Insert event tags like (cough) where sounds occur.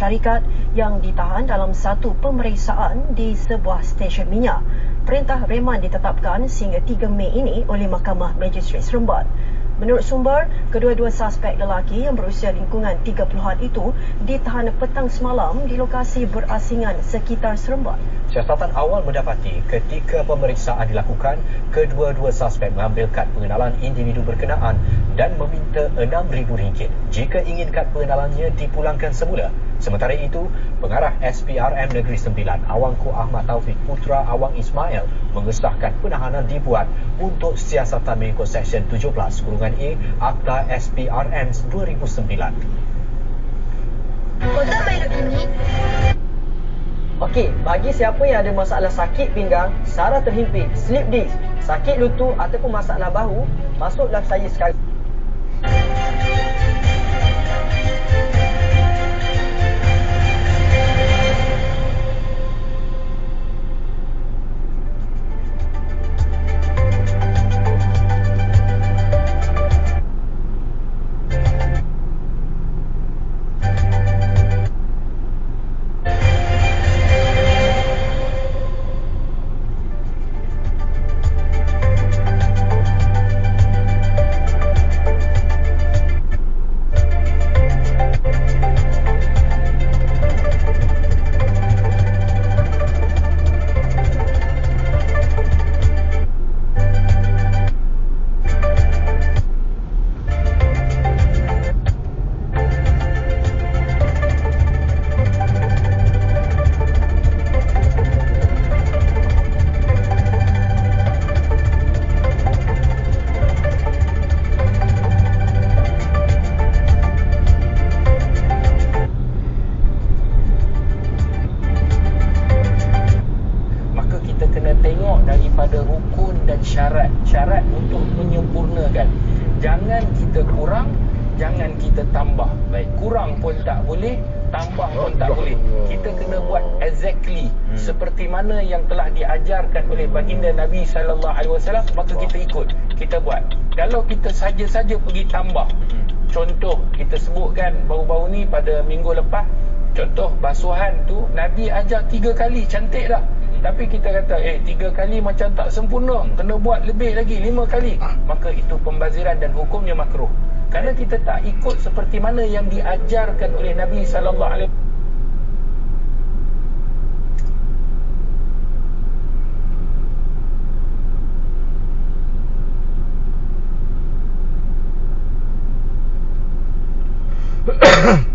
syarikat yang ditahan dalam satu pemeriksaan di sebuah stesen minyak. Perintah reman ditetapkan sehingga 3 Mei ini oleh Mahkamah Magistrate Seremban. Menurut sumber, kedua-dua suspek lelaki yang berusia lingkungan 30-an itu ditahan petang semalam di lokasi berasingan sekitar Seremban. Siasatan awal mendapati ketika pemeriksaan dilakukan, kedua-dua suspek mengambil kad pengenalan individu berkenaan dan meminta RM6,000 jika ingin kad pengenalannya dipulangkan semula. Sementara itu, pengarah SPRM Negeri Sembilan, Awangku Ahmad Taufik Putra Awang Ismail mengesahkan penahanan dibuat untuk siasatan mengikut Seksyen 17 kurungan A Akta SPRM 2009. Kota Beirut ini Okey, bagi siapa yang ada masalah sakit pinggang, saraf terhimpit, slip disc, sakit lutut ataupun masalah bahu, masuklah saya sekarang. Thank you. Daripada rukun dan syarat. Syarat untuk menyempurnakan. Jangan kita kurang jangan kita tambah. Baik kurang pun tak boleh tambah pun tak boleh. Kita kena buat exactly seperti mana yang telah diajarkan oleh baginda Nabi sallallahu alaihi wasallam maka kita ikut kita buat. Kalau kita saja-saja pergi tambah contoh kita sebutkan baru-baru ni pada minggu lepas contoh basuhan tu Nabi ajar tiga kali cantik dah tapi kita kata eh tiga kali macam tak sempurna kena buat lebih lagi lima kali. Maka itu pembaziran dan hukumnya makruh. Kerana kita tak ikut seperti mana yang diajarkan oleh Nabi sallallahu alaihi Ahem. (coughs)